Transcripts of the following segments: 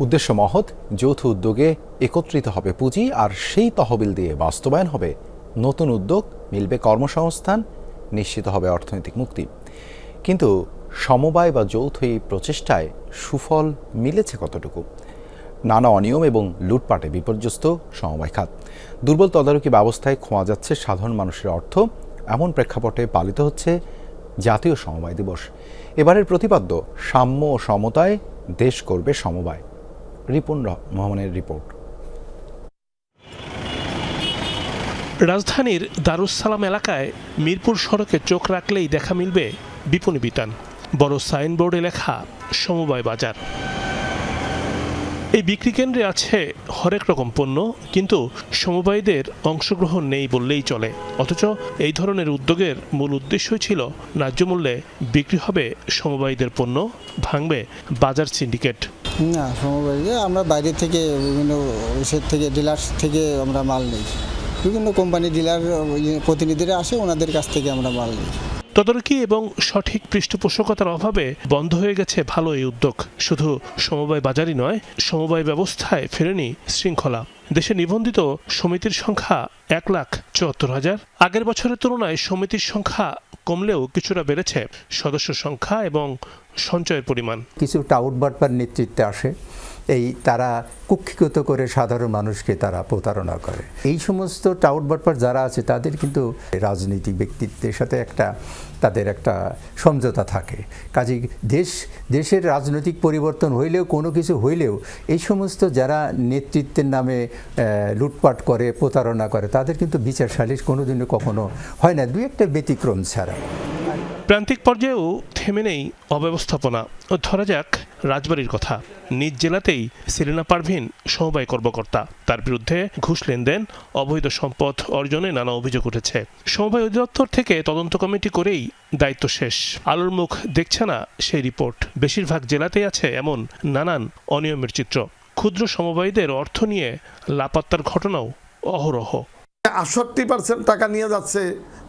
উদ্দেশ্য মহৎ, যৌথ উদ্যোগে একত্রিত হবে পুঁজি আর সেই তহবিল দিয়ে বাস্তবায়ন হবে নতুন উদ্যোগ, মিলবে কর্মসংস্থান, নিশ্চিত হবে অর্থনৈতিক মুক্তি। কিন্তু সমবায় বা যৌথ এই প্রচেষ্টায় সুফল মিলেছে কতটুকু? নানা অনিয়ম এবং লুটপাটে বিপর্যস্ত সমবায় খাত। দুর্বল তদারকি ব্যবস্থায় খোঁয়া যাচ্ছে সাধারণ মানুষের অর্থ। এমন প্রেক্ষাপটে পালিত হচ্ছে জাতীয় সমবায় দিবস। এবারের প্রতিপাদ্য সাম্য ও সমতায় দেশ করবে সমবায়। রিপন মোহাম্মদের রিপোর্ট। রাজধানীর দারুসালাম এলাকায় মিরপুর সড়কে চোখ রাখলেই দেখা মিলবে বিপণী বিতান। বড় সাইনবোর্ডে লেখা, সমবায় বাজার। এই বিক্রি কেন্দ্রে আছে হরেক রকম পণ্য, কিন্তু সমবায়ীদের অংশগ্রহণ নেই বললেই চলে। অথচ এই ধরনের উদ্যোগের মূল উদ্দেশ্যই ছিল ন্যায্য মূল্যে বিক্রি হবে সমবায়ীদের পণ্য, ভাঙবে বাজার সিন্ডিকেট। না, সমবায় আমরা বাইরে থেকে বিভিন্ন ওষুধ থেকে ডিলার থেকে আমরা মাল নিই। বিভিন্ন কোম্পানি ডিলার প্রতিনিধিরা আসে, ওনাদের কাছ থেকে আমরা মাল নিই। তদারকি এবং সঠিক পৃষ্ঠপোষকতার অভাবে বন্ধ হয়ে গেছে ভালো এই উদ্যোগ। শুধু সমবায় বাজারই নয়, সমবায় ব্যবস্থায় ফেরেনি শৃঙ্খলা। দেশে নিবন্ধিত সমিতির সংখ্যা এক লাখ চুয়াত্তর হাজার। আগের বছরের তুলনায় সমিতির সংখ্যা কমলেও কিছুটা বেড়েছে সদস্য সংখ্যা এবং সঞ্চয়ের পরিমাণ। কিছুটা টাউট বা নেতৃত্বে আসে। এই তারা কুক্ষিগত করে সাধারণ মানুষকে তারা প্রতারণা করে। এই সমস্ত টাউট বাটপার যারা আছে, তাদের কিন্তু রাজনৈতিক ব্যক্তিত্বের সাথে একটা, তাদের একটা সমঝোতা থাকে। কাজে দেশ, দেশের রাজনৈতিক পরিবর্তন হইলেও, কোনো কিছু হইলেও, এই সমস্ত যারা নেতৃত্বের নামে লুটপাট করে, প্রতারণা করে, তাদের কিন্তু বিচার সালিশ কোনোদিনও কখনো হয় না। দুই একটা ব্যতিক্রম ছাড়া। প্রান্তিক পর্যায়েও থেমে নেই অব্যবস্থাপনা ধরা যাক রাজবাড়ির কথা। নিজ জেলাতেই সেলিনা পারভিন সমবায় কর্মকর্তা। তার বিরুদ্ধে ঘুষ লেনদেন, অবৈধ সম্পদ অর্জনে নানা অভিযোগ উঠেছে। সমবায় অধিদপ্তর থেকে তদন্ত কমিটি করেই দায়িত্ব শেষ। আলোর মুখ দেখছে না সেই রিপোর্ট। বেশিরভাগ জেলাতেই আছে এমন নানান অনিয়মের চিত্র। ক্ষুদ্র সমবায়ীদের অর্থ নিয়ে লাপাত্তার ঘটনাও অহরহ। আটষট্টি পার্সেন্ট টাকা নিয়ে যাচ্ছে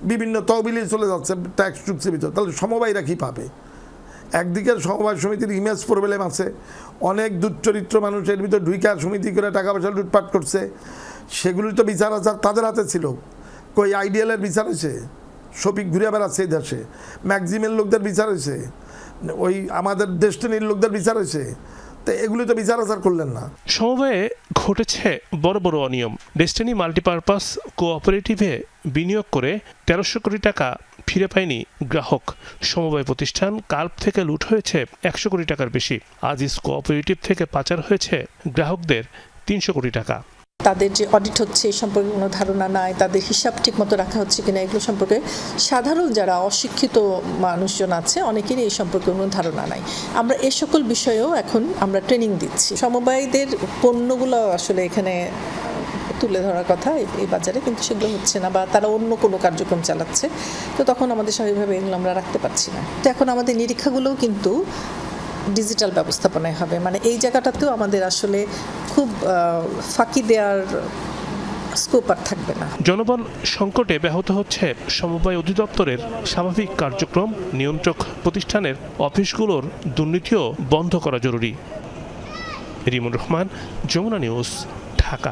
বিভিন্ন তহবিলে চলে যাচ্ছে ট্যাক্স চুক্তির ভিতর। তাহলে সমবায়রা কী পাবে? একদিকে সমবায় সমিতির ইমেজ প্রবলেম আছে, অনেক দুচ্চরিত্র মানুষ এর ভিতর ঢুইকার সমিতি করে টাকা পয়সা লুটপাট করছে সেগুলি তো বিচার আচার তাদের হাতে ছিল। কই আইডিয়ালের বিচার হয়েছে? শফিক ঘুরে বেড়াচ্ছে এই দেশে। ম্যাক্সিমের লোকদের বিচার হয়েছে? ওই আমাদের ডেস্টিনির লোকদের বিচার হয়েছে? তো এগুলি তো বিচার আচার করলেন না। সমবায়ে ঘটেছে বড় বড় অনিয়ম। ডেস্টিনি মাল্টিপারপাস কোঅপারেটিভে বিনিয়োগ করে তেরোশো কোটি টাকা ফিরে পায়নি গ্রাহক। সমবায় প্রতিষ্ঠান কার্প থেকে লুট হয়েছে একশো কোটি টাকার বেশি। আজিজ কোঅপারেটিভ থেকে পাচার হয়েছে গ্রাহকদের তিনশো কোটি টাকা। তাদের যে অডিট হচ্ছে এই সম্পর্কে কোনো ধারণা নাই, তাদের হিসাব ঠিক মতো রাখা হচ্ছে কিনা এগুলো সম্পর্কে সাধারণ যারা অশিক্ষিত মানুষজন আছে অনেকেরই এই সম্পর্কে কোনো ধারণা নাই। আমরা এ সকল বিষয়েও এখন আমরা ট্রেনিং দিচ্ছি। সমবায়ীদের পণ্যগুলো আসলে এখানে তুলে ধরার কথা এই- বাজারে, কিন্তু সেগুলো হচ্ছে না বা তারা অন্য কোনো কার্যক্রম চালাচ্ছে। তো তখন আমাদের স্বাভাবিকভাবে এগুলো আমরা রাখতে পারছি না। তো এখন আমাদের নিরীক্ষাগুলোও কিন্তু ডিজিটাল ব্যবস্থাপনায় হবে। মানে এই জায়গাটাতেও আমাদের আসলে খুব ফাঁকি দেওয়ার স্কোপ আর থাকবে না। জনবল সংকটে ব্যাহত হচ্ছে সমবায় অধিদপ্তরের স্বাভাবিক কার্যক্রম, নিয়ন্ত্রক প্রতিষ্ঠানের অফিসগুলোর দুর্নীতিও বন্ধ করা জরুরি। রিমুর রহমান, যমুনা নিউজ, ঢাকা।